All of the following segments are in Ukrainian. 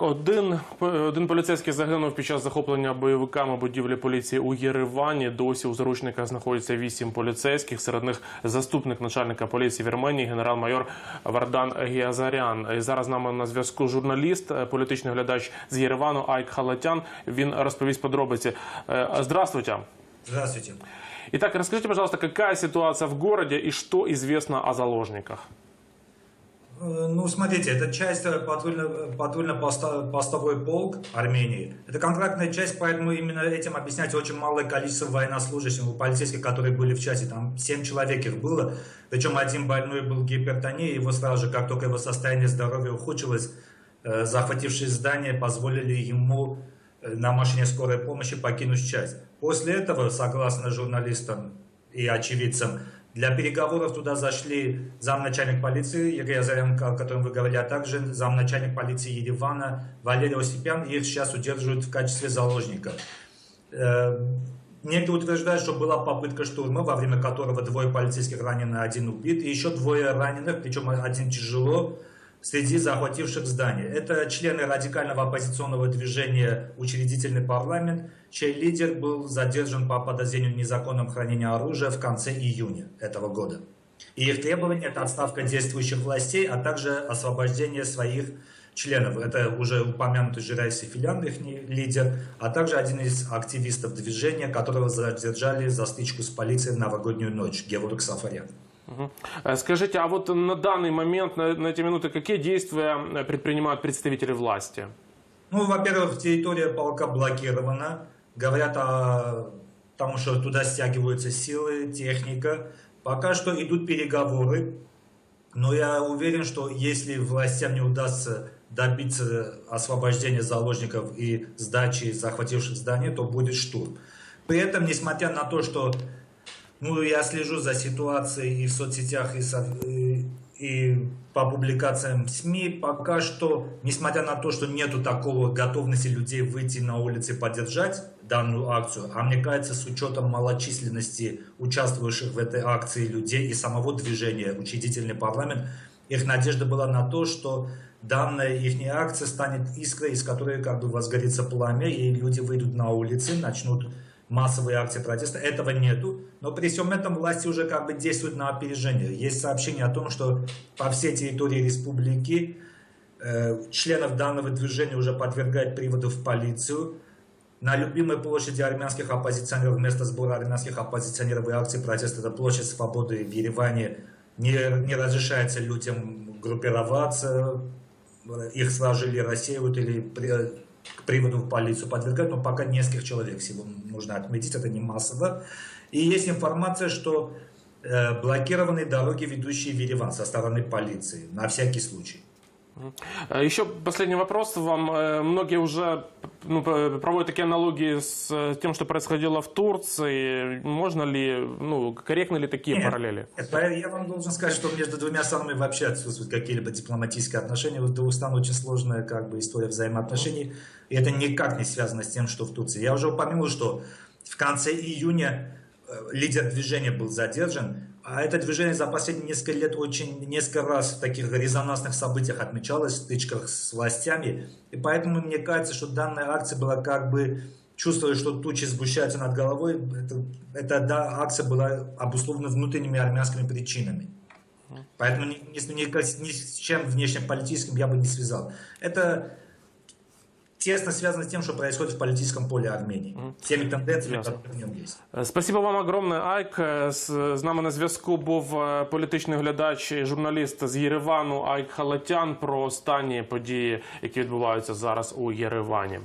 Один, один поліцейський загинув під час захоплення бойовиками будівлі поліції у Єревані. Досі у заручниках знаходяться вісім поліцейських. Серед них заступник начальника поліції Вірменії, генерал-майор Вардан Гіазарян. І зараз з нами на зв'язку журналіст, е, політичний глядач з Єревану Айк Халатян. Він розповість подробиці. Е, Здравствуйте. Здравствуйте. Итак, расскажите, пожалуйста, какая ситуация в городе и что известно о заложниках? Э, Ну, смотрите, это часть э, патрульно- патрульно-постовой полк Армении. Это контрактная часть, поэтому именно этим объяснять очень малое количество военнослужащих, полицейских, которые были в части. Там 7 человек их было. Причем один больной был гипертонией. Его сразу же, как только его состояние здоровья ухудшилось, э, захватившие здание позволили ему э, на машине скорой помощи покинуть часть. После этого, согласно журналистам и очевидцам, для переговоров туда зашли замначальник полиции Игорь Азарян, о котором вы говорили, а также замначальник полиции Еревана Валерий Осипян. Их сейчас удерживают в качестве заложников. Э, Некоторые утверждают, что была попытка штурма, во время которого двое полицейских ранены, один убит, и еще двое раненых, причем один тяжело, среди захвативших здание. Это члены радикального оппозиционного движения «Учредительный парламент», чей лидер был задержан по подозрению в незаконном хранении оружия в конце июня этого года. И их требование – это отставка действующих властей, а также освобождение своих членов. Это уже упомянутый Жирай Сефилян, их лидер, а также один из активистов движения, которого задержали за стычку с полицией в новогоднюю ночь, Геворг Сафарян. Э, Скажите, а вот на данный момент, на, на эти минуты, какие действия э, предпринимают представители власти? Ну, во-первых, территория полка блокирована. Говорят о том, что туда стягиваются силы, техника. Пока что идут переговоры. Но я уверен, что если властям не удастся добиться освобождения заложников и сдачи захвативших здание, то будет штурм. При этом, несмотря на то, что ну, я слежу за ситуацией и в соцсетях, и, со- и- и по публикациям в СМИ. Пока что, несмотря на то, что нету такого готовности людей выйти на улицы и поддержать данную акцию, а мне кажется, с учетом малочисленности участвующих в этой акции людей и самого движения «Учредительный парламент», их надежда была на то, что данная их акция станет искрой, из которой как бы возгорится пламя, и люди выйдут на улицы, начнут массовые акции протеста. Этого нету. Но при всем этом власти уже как бы действуют на опережение. Есть сообщение о том, что по всей территории республики э, членов данного движения уже подвергают приводу в полицию. На любимой площади армянских оппозиционеров, место сбора армянских оппозиционеров и акций протеста, это площадь свободы в Ереване, не, не разрешается людям группироваться, их сложили, рассеивают или к приводу в полицию подвергают, но пока нескольких человек всего нужно отметить, это не массово. И есть информация, что э, блокированы дороги, ведущие в Ереван со стороны полиции, на всякий случай. Э, Еще последний вопрос вам. Э, Многие уже ну, проводят такие аналогии с э, тем, что происходило в Турции. Можно ли, ну, корректны ли такие Нет. параллели? Я вам должен сказать, что между двумя странами вообще отсутствуют какие-либо дипломатические отношения. У двух стран очень сложная как бы, история взаимоотношений. И это никак не связано с тем, что в Турции. Я уже упомянул, что в конце июня лидер движения был задержан. А это движение за последние несколько лет очень несколько раз в таких резонансных событиях отмечалось, в стычках с властями. И поэтому мне кажется, что данная акция была как бы чувствуя, что тучи сгущаются над головой, это, эта да, акция была обусловлена внутренними армянскими причинами. Поэтому ни, ни- ни- ни с чем внешнеполитическим я бы не связал. Это тесно связано с тем, что происходит в политическом поле Армении. Теми тенденциями, Ясно. которые в нем есть. Е, Спасибо вам огромне, Айк. З з нами на зв'язку був е, політичний глядач і журналіст з Єревану Айк Халатян про останні події, які відбуваються зараз у Єревані.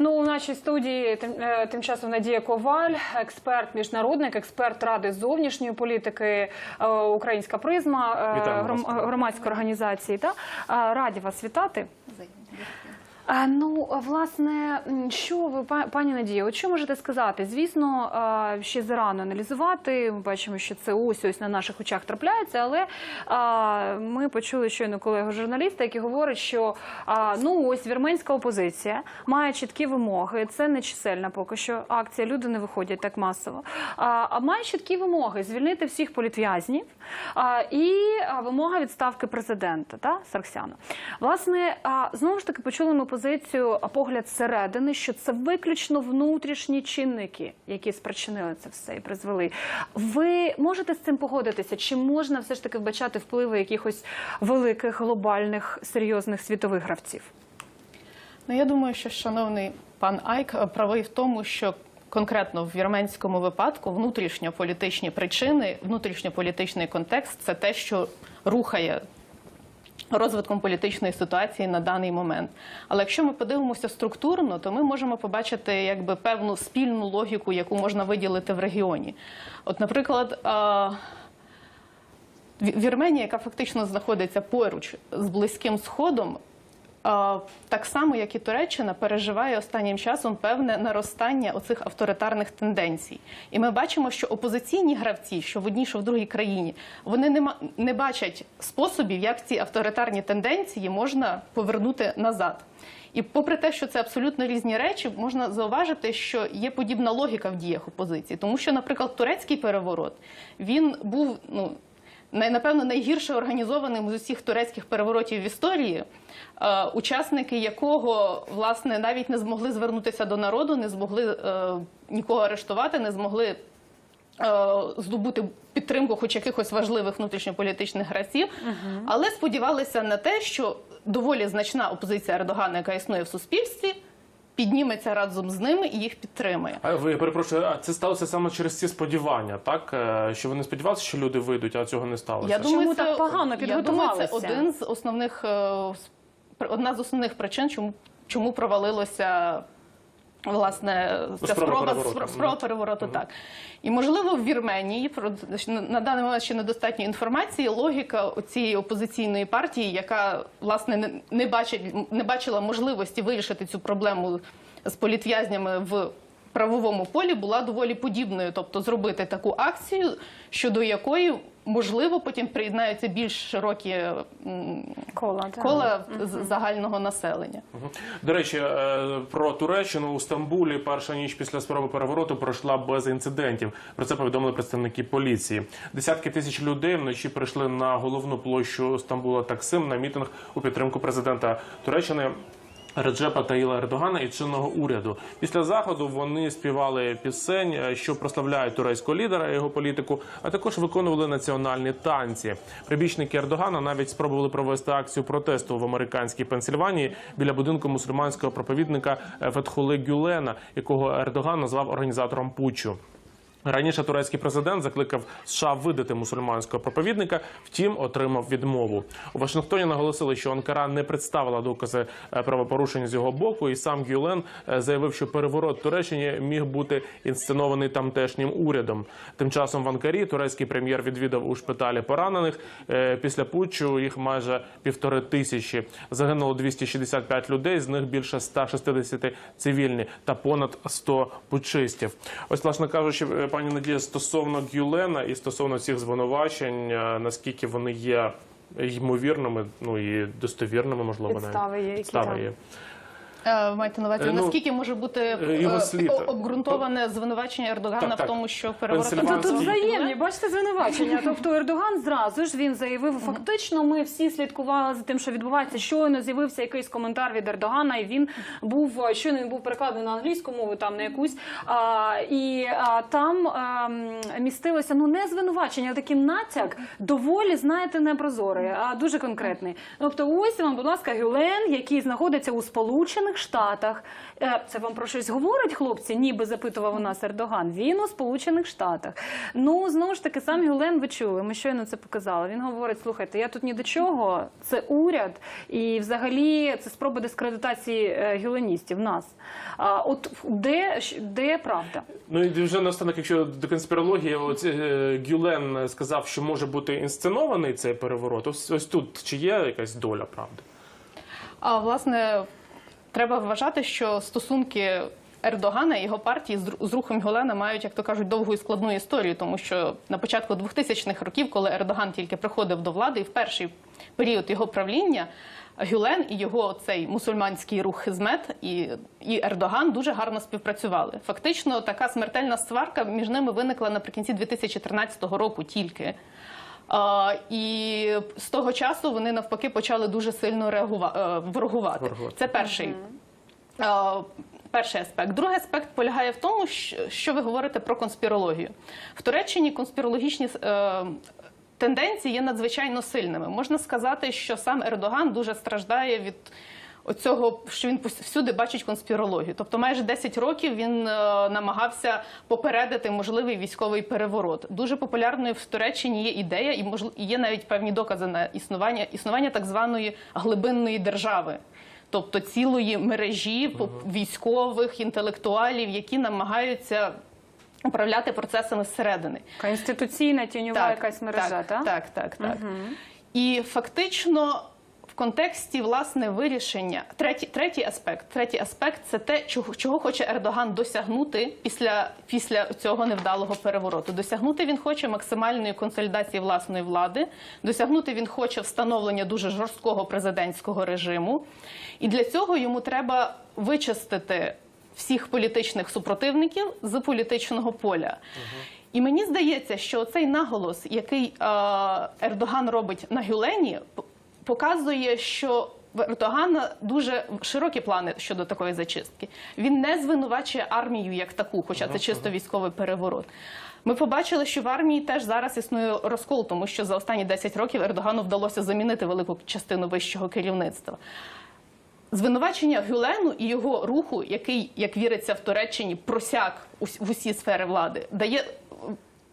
Ну, у нашій студії тим, е, тим часом Надія Коваль, експерт міжнародник, експерт ради зовнішньої політики, е, Українська призма, гром- громадської організації. Та? Раді вас вітати. Ну, власне, що ви, пані Надія, от що можете сказати? Звісно, ще зарано аналізувати. Ми бачимо, що це ось ось на наших очах трапляється, але ми почули щойно колегу журналіста, який говорить, що ну ось вірменська опозиція має чіткі вимоги. Це не чисельна поки що акція. Люди не виходять так масово. А має чіткі вимоги звільнити всіх політв'язнів і вимога відставки президента та Сарксяна. Власне, знову ж таки почули ми позицію, а, погляд зсередини, що це виключно внутрішні чинники, які спричинили це все і призвели. Ви можете з цим погодитися? Чи можна все ж таки вбачати впливи якихось великих глобальних серйозних світових гравців? Ну, я думаю, що шановний пан Айк е, правий в тому, що конкретно в вірменському випадку внутрішньополітичні причини, внутрішньополітичний контекст це те, що рухає розвитком політичної ситуації на даний момент. Але якщо ми подивимося структурно, то ми можемо побачити якби певну спільну логіку, яку можна виділити в регіоні. От, наприклад. Вірменія, яка фактично знаходиться поруч з Близьким Сходом, так само, як і Туреччина, переживає останнім часом певне наростання оцих авторитарних тенденцій. І ми бачимо, що опозиційні гравці, що в одній, що в другій країні, вони не, не бачать способів, як ці авторитарні тенденції можна повернути назад. І попри те, що це абсолютно різні речі, можна зауважити, що є подібна логіка в діях опозиції. Тому що, наприклад, турецький переворот він був ну. Напевно, найгірше організованим з усіх турецьких переворотів в історії, е, учасники якого власне навіть не змогли звернутися до народу, не змогли е, нікого арештувати, не змогли е, здобути підтримку хоч якихось важливих внутрішньополітичних гравців, але сподівалися на те, що доволі значна опозиція Ердогана, яка існує в суспільстві, підніметься разом з ними і їх підтримує. А ви перепрошую, а це сталося саме через ці сподівання, так Е, що вони сподівалися, що люди вийдуть, а цього не сталося. Я думаю, Чому це, так погано Я думаю, це один з основних е, пр- одна з основних причин, чому чому провалилося. Власне, ця Спроба спроба, перевороту. перевороту так. І можливо в Вірменії на даний момент ще недостатньо інформації. Логіка цієї опозиційної партії, яка власне не, не бачить не бачила можливості вирішити цю проблему з політв'язнями в правовому полі, була доволі подібною, тобто зробити таку акцію, щодо якої можливо потім приєднаються більш широкі м, Кола, кола з- загального населення. До речі, е, про Туреччину у Стамбулі перша ніч після спроби перевороту пройшла без інцидентів. Про це повідомили представники поліції. Десятки тисяч людей вночі прийшли на головну площу Стамбула Таксим на мітинг у підтримку президента Туреччини. Реджепа Таїла Ердогана і чинного уряду. Після заходу вони співали пісень, е, що прославляють турецького лідера і його політику, а також виконували національні танці. Прибічники Ердогана навіть спробували провести акцію протесту в американській Пенсильванії біля будинку мусульманського проповідника е, Фетхули Гюлена, якого Ердоган назвав організатором путчу. Раніше турецький президент закликав США видати мусульманського проповідника, втім отримав відмову. У Вашингтоні наголосили, що Анкара не представила докази е, правопорушень з його боку, і сам Гюлен е, заявив, що переворот Туреччині міг бути інсценований тамтешнім урядом. Тим часом в Анкарі турецький прем'єр відвідав у шпиталі поранених. Е, Після путчу їх майже півтори тисячі. Загинуло 265 людей, з них більше 160 цивільні та понад 100 путчистів. Ось, власне кажучи, пані Надія, стосовно Гюлена і стосовно цих звинувачень, е, наскільки вони є ймовірними, ну і достовірними, можливо, Підстави навіть є, підстави є. Е, маєте на увазі, Е, ну, наскільки може бути е, слід. обґрунтоване звинувачення Ердогана Так, в тому, що переворот Тут взаємні, бачите, звинувачення. Тобто Ердоган зразу ж він заявив, фактично ми всі слідкували за тим, що відбувається. Щойно з'явився якийсь коментар від Ердогана, і він був щойно він був перекладений на англійську мову, там на якусь. А, і а, там а, містилося ну не звинувачення, а такий натяк доволі, знаєте, не прозорий, а дуже конкретний. Тобто, ось вам, будь ласка, Гюлен, який знаходиться у Сполучених Штатах. Е, Це вам про щось говорить, хлопці? Ніби запитував у нас Ердоган. Він у Сполучених Штатах. Ну знову ж таки, сам Гюлен ви чули. Ми щойно це показали. Він говорить: слухайте, я тут ні до чого. Це уряд, і взагалі це спроба дискредитації е, гюленістів. Нас. А от де, де правда? Ну і вже наостанок, якщо до конспірології, от, е, Гюлен сказав, що може бути інсценований цей переворот. Ось ось тут чи є якась доля правди? А власне, треба вважати, що стосунки Ердогана і його партії з, рухом Гюлена мають, як то кажуть, довгу і складну історію, тому що на початку 2000-х років, коли Ердоган тільки приходив до влади, і в перший період його правління. Гюлен і його цей мусульманський рух Хизмет і, і Ердоган дуже гарно співпрацювали. Фактично, така смертельна сварка між ними виникла наприкінці 2013 року тільки. А, і з того часу вони навпаки почали дуже сильно реагувати, ворогувати. Ворогувати. Це перший. Е, Перший аспект. Другий аспект полягає в тому, що- що ви говорите про конспірологію. В Туреччині конспірологічні е, тенденції є надзвичайно сильними. Можна сказати, що сам Ердоган дуже страждає від оцього, що він всюди бачить конспірологію. Тобто, майже 10 років він е, намагався попередити можливий військовий переворот. Дуже популярною в Туреччині є ідея, і є навіть певні докази на існування існування так званої глибинної держави. Тобто цілої мережі по- військових інтелектуалів, які намагаються управляти процесами зсередини. Така інституційна тіньова якась мережа, так, так, так, так. І фактично. Контексті власне вирішення третій, третій аспект. Третій аспект це те, чого, чого хоче Ердоган досягнути після, після цього невдалого перевороту. Досягнути він хоче максимальної консолідації власної влади. Досягнути він хоче встановлення дуже жорсткого президентського режиму. І для цього йому треба вичистити всіх політичних супротивників з політичного поля. І мені здається, що цей наголос, який е, Ердоган робить на Гюлені, показує, що в Ердогана дуже широкі плани щодо такої зачистки. Він не звинувачує армію як таку, хоча це чисто військовий переворот. Ми побачили, що в армії теж зараз існує розкол, тому що за останні 10 років Ердогану вдалося замінити велику частину вищого керівництва. Звинувачення Гюлену і його руху, який, як віриться в Туреччині, просяк в усі сфери влади, дає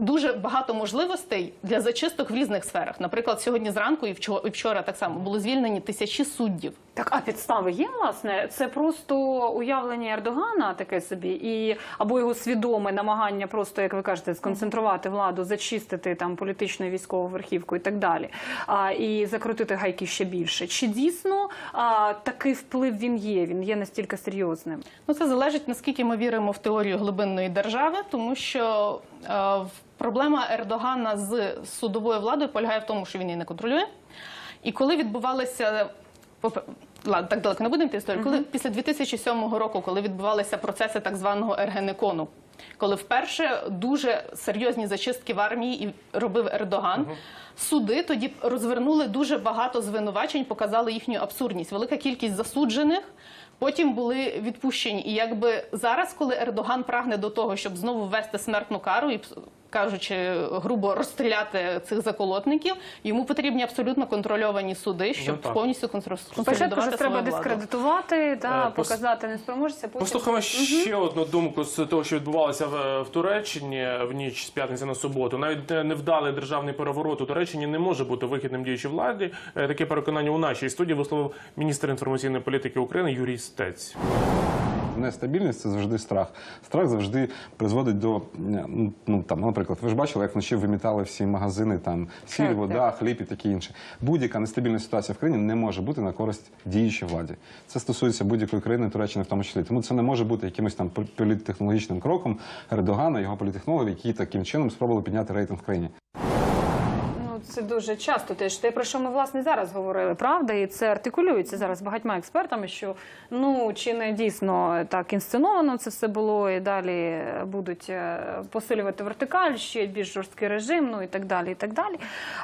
дуже багато можливостей для зачисток в різних сферах. Наприклад, сьогодні зранку і вчора, і вчора так само були звільнені тисячі суддів. Так, а підстави є, власне? Це просто уявлення Ердогана таке собі, і або його свідоме намагання просто, як ви кажете, сконцентрувати владу, зачистити там політичну і військову верхівку і так далі, а, і закрутити гайки ще більше. Чи дійсно а, такий вплив він є? Він є настільки серйозним? Ну, це залежить наскільки ми віримо в теорію глибинної держави, тому що проблема Ердогана з судовою владою полягає в тому, що він її не контролює. І коли відбувалися Ладно, так далеко не будемо йти історію. Коли після 2007 року, коли відбувалися процеси так званого Ергенекону, коли вперше дуже серйозні зачистки в армії і робив Ердоган, суди тоді розвернули дуже багато звинувачень, показали їхню абсурдність. Велика кількість засуджених. Потім були відпущені. І якби зараз, коли Ердоган прагне до того, щоб знову ввести смертну кару і кажучи грубо розстріляти цих заколотників, йому потрібні абсолютно контрольовані суди, щоб Ну, повністю консолідувати ж треба владу. дискредитувати та Е, пос- показати неспроможність, потім... Послухаємо ще одну думку з того, що відбувалося в, в Туреччині в ніч з п'ятниці на суботу. Навіть е, невдалий державний переворот у Туреччині не може бути вихідним діючій владі. Е, Таке переконання у нашій студії висловив міністр інформаційної політики України Юрій Стець. Нестабільність це завжди страх. Страх завжди призводить до ну, там, наприклад, ви ж бачили, як вночі вимітали всі магазини, там сіль, вода, хліб і таке інше. Будь-яка нестабільна ситуація в країні не може бути на користь діючій владі. Це стосується будь-якої країни, Туреччини в тому числі. Тому це не може бути якимось там пол- політтехнологічним кроком Ердогана, його політтехнологів, які таким чином спробували підняти рейтинг в країні. Це дуже часто теж те, про що ми власне зараз говорили, правда, і це артикулюється зараз багатьма експертами, що ну чи не дійсно так інсценовано це все було, і далі будуть е, посилювати вертикаль, ще більш жорсткий режим, ну і так далі. і так далі.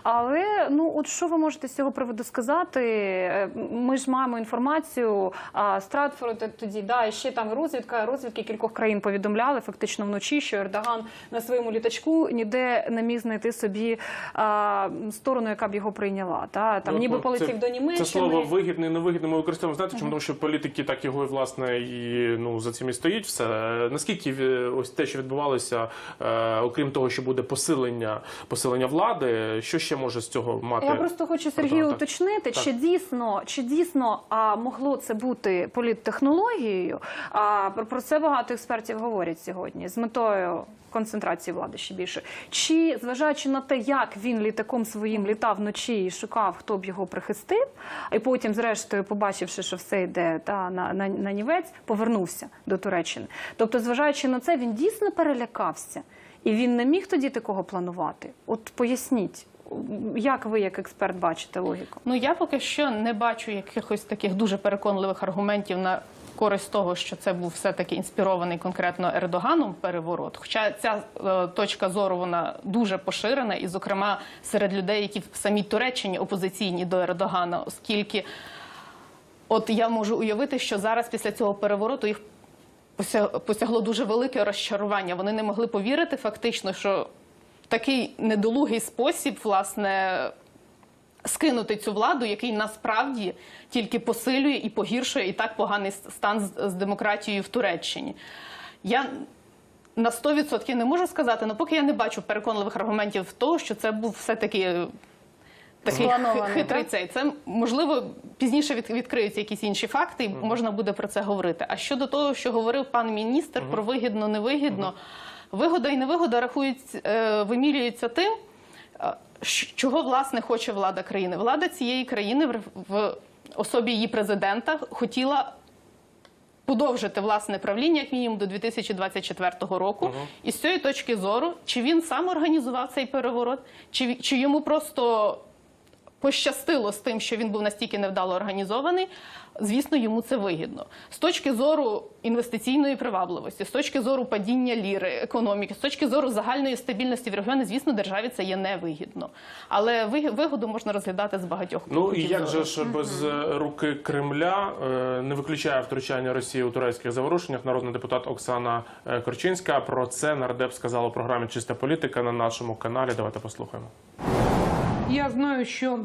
Але ну от що ви можете з цього приводу сказати? Е, Ми ж маємо інформацію. А Стратфорд тоді да, і ще там розвідка, розвідки кількох країн повідомляли фактично вночі, що Ердоган на своєму літачку ніде не міг знайти собі а, сторону, яка б його прийняла. Та там Ну, ніби ну, полетів це- до Німеччини. Це слово вигідний, невигідний ми використовуємо. Знаєте, чому тому що політики так його і власне і ну за цим і стоїть все. Наскільки ось те, що відбувалося, е, окрім того, що буде посилення посилення влади, що ще може з цього мати? Я просто хочу Сергію уточнити, Так. чи дійсно чи дійсно а, могло це бути політтехнологією. А про це багато експертів говорять сьогодні з метою концентрації влади ще більше. Чи зважаючи на те, як він літаком своїм літав вночі і шукав, хто б його прихистив, і потім, зрештою, побачивши, що все йде та на, на, на нівець, повернувся до Туреччини. Тобто, зважаючи на це, він дійсно перелякався, і він не міг тоді такого планувати. От поясніть, як ви, як експерт, бачите логіку? Ну я поки що не бачу якихось таких дуже переконливих аргументів на користь того, що це був все-таки інспірований конкретно Ердоганом переворот. Хоча ця е, точка зору вона дуже поширена, і, зокрема, серед людей, які в самій Туреччині опозиційні до Ердогана, оскільки от я можу уявити, що зараз після цього перевороту їх посягло дуже велике розчарування. Вони не могли повірити фактично, що такий недолугий спосіб, власне, скинути цю владу, який насправді тільки посилює і погіршує і так поганий стан з, з демократією в Туреччині. Я на 100% не можу сказати, але поки я не бачу переконливих аргументів того, що це був все-таки е, такий хитрий так? цей. Це можливо пізніше від, відкриються якісь інші факти, і можна буде про це говорити. А щодо того, що говорив пан міністр про вигідно, невигідно, вигода і невигода рахують, е, вимірюються тим, е, чого власне хоче влада країни. Влада цієї країни в, особі її президента хотіла. Подовжити власне правління як мінімум до 2024 року, і з цієї точки зору, чи він сам організував цей переворот, чи, чи йому просто пощастило з тим, що він був настільки невдало організований, звісно, йому це вигідно. З точки зору інвестиційної привабливості, з точки зору падіння ліри, економіки, з точки зору загальної стабільності в регіоні, звісно, державі це є невигідно. Але вигоду можна розглядати з багатьох Ну і як зору. же ж без е, руки Кремля е, не виключає втручання Росії у турецьких заворушеннях? Народний депутат Оксана е, Корчинська про це нардеп сказала у програмі Чиста політика на нашому каналі. Давайте послухаємо. Я знаю, що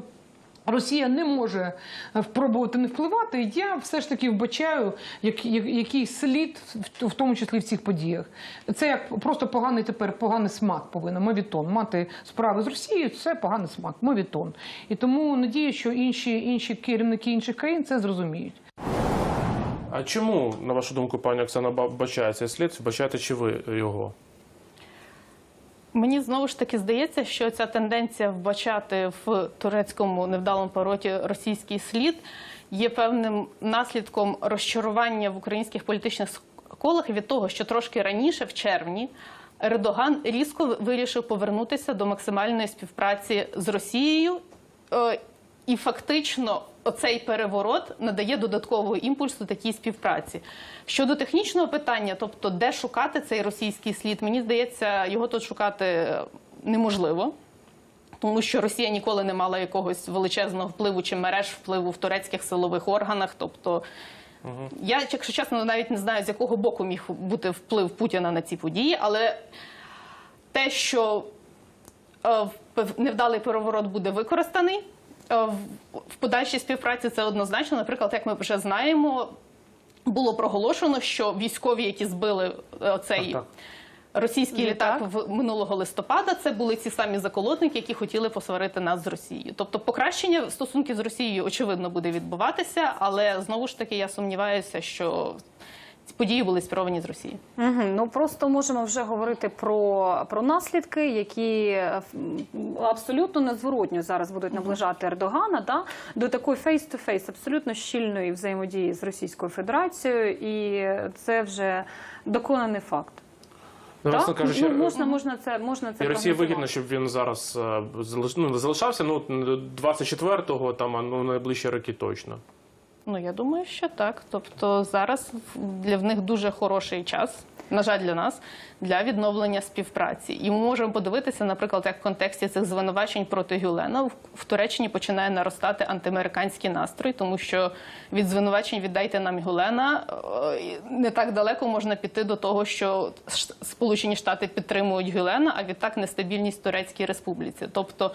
Росія не може е, спробувати не впливати. Я все ж таки вбачаю як, як, якийсь слід, в, тому числі в цих подіях. Це як просто поганий тепер поганий смак повинен мовітон. Мати справи з Росією це поганий смак, мовітон. І тому надію, що інші, інші керівники інших країн це зрозуміють. А чому, на вашу думку, пані Оксана, ба- вбачає цей слід? Вбачаєте чи ви його? Мені знову ж таки здається, що ця тенденція вбачати в турецькому невдалому повороті російський слід є певним наслідком розчарування в українських політичних колах від того, що трошки раніше, в червні, Ердоган різко вирішив повернутися до максимальної співпраці з Росією. Е, І фактично оцей переворот надає додаткового імпульсу такій співпраці. Щодо технічного питання, тобто де шукати цей російський слід, мені здається, його тут шукати неможливо. Тому що Росія ніколи не мала якогось величезного впливу чи мереж впливу в турецьких силових органах. Тобто, я, якщо чесно, навіть не знаю, з якого боку міг бути вплив Путіна на ці події, але те, що е, невдалий переворот буде використаний е, в- в подальшій співпраці, це однозначно. Наприклад, як ми вже знаємо, було проголошено, що військові, які збили е, цей Так, російський літак Літак. в минулого листопада, це були ці самі заколотники, які хотіли посварити нас з Росією. Тобто, покращення стосунків з Росією очевидно буде відбуватися, але знову ж таки я сумніваюся, що події були спіровані з Росії. Угу. Ну просто можемо вже говорити про, про наслідки, які абсолютно незворотньо зараз будуть наближати Ердогана да, до такої фейс-то-фейс, абсолютно щільної взаємодії з Російською Федерацією, і це вже доконаний факт. Ну, так? кажучи, ну, можна, можна це можна це І Росії вигідно, щоб він зараз е, ну, залишався. Ну 24-го, там а, ну найближчі роки точно. Ну я думаю, що так. Тобто зараз для в них дуже хороший час. На жаль, для нас для відновлення співпраці, і ми можемо подивитися, наприклад, як в контексті цих звинувачень проти Гюлена в, Туреччині починає наростати антиамериканський настрой, тому що від звинувачень віддайте нам Гюлена е, не так далеко можна піти до того, що Сполучені Штати підтримують Гюлена, а відтак нестабільність Турецькій Республіці. Тобто,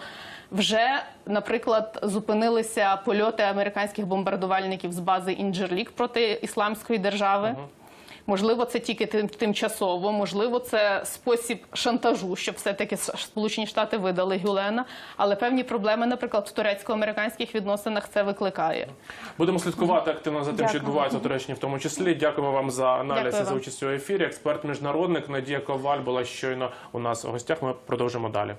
вже, наприклад, зупинилися польоти американських бомбардувальників з бази Інджерлік проти ісламської держави. Можливо, це тільки тим, тимчасово, можливо, це спосіб шантажу, щоб все-таки Сполучені Штати видали Гюлена. Але певні проблеми, наприклад, в турецько-американських відносинах це викликає. Будемо слідкувати активно за тим, що відбувається у Туреччині, в тому числі. Дякуємо вам за аналіз Дякую і за участь у ефірі. Експерт міжнародник Надія Коваль була щойно у нас у гостях. Ми продовжимо далі.